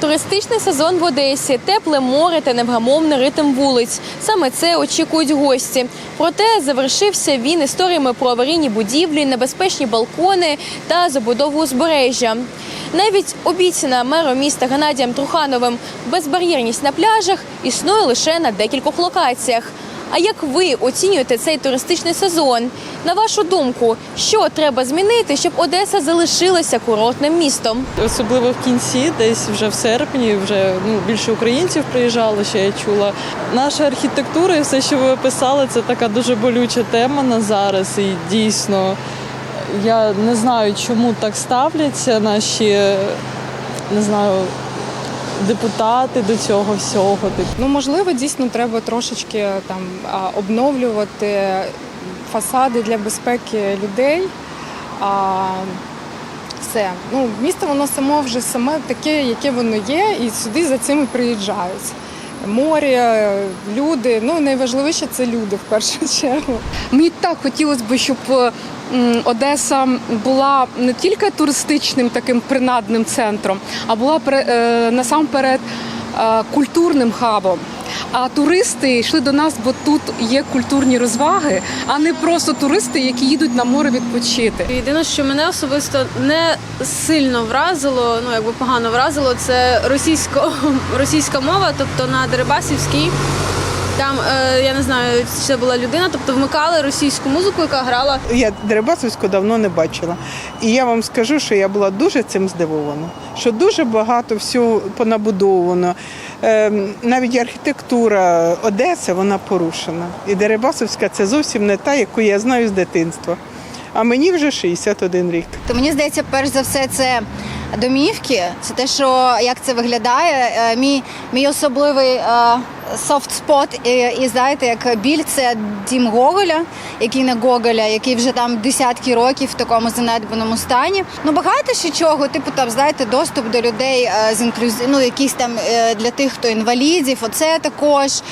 Туристичний сезон в Одесі, тепле море та невгамовний ритм вулиць. Саме це очікують гості. Проте завершився він історіями про аварійні будівлі, небезпечні балкони та забудову узбережжя. Навіть обіцяна мером міста Геннадієм Трухановим безбар'єрність на пляжах існує лише на декількох локаціях. А як ви оцінюєте цей туристичний сезон? На вашу думку, що треба змінити, щоб Одеса залишилася курортним містом? Особливо в кінці, десь вже в серпні, вже ну більше українців приїжджало, ще я чула. Наша архітектура і все, що ви описали, це така дуже болюча тема на зараз. І дійсно, я не знаю, чому так ставляться наші, не знаю, депутати до цього всього. Типу, Ну, можливо, дійсно треба трошечки там обновлювати фасади для безпеки людей. А, все. Ну, місто воно само вже саме таке, яке воно є, і сюди за цим і приїжджають. Море, люди. Ну, найважливіше це люди в першу чергу. Мені так хотілося б, щоб е, Одеса була не тільки туристичним таким принадним центром, а була е, насамперед е, культурним хабом. А туристи йшли до нас, бо тут є культурні розваги, а не просто туристи, які їдуть на море відпочити. Єдине, що мене особисто не сильно вразило, ну якби погано вразило, це російсько, російська мова, тобто на Дерибасівській. Там е, я не знаю, чи це була людина, тобто вмикали російську музику, яка грала Я Дерибасовську давно не бачила. І я вам скажу, що я була дуже цим здивована. Що дуже багато всього понабудовано. Ем, навіть архітектура Одеси вона порушена. І Дерибасовська це зовсім не та, яку я знаю з дитинства. А мені вже 61 рік. То мені здається, перш за все, це домівки. Це те, що як це виглядає. Е, Мій, мій особливий софт спот і, і знаєте, як біль це дім Гоголя, який не Гоголя, який вже там десятки років в такому занедбаному стані. Ну багато ще чого, типу там знаєте, доступ до людей е, з інклюзі... ну якісь там е, для тих, хто інвалідів. Оце також.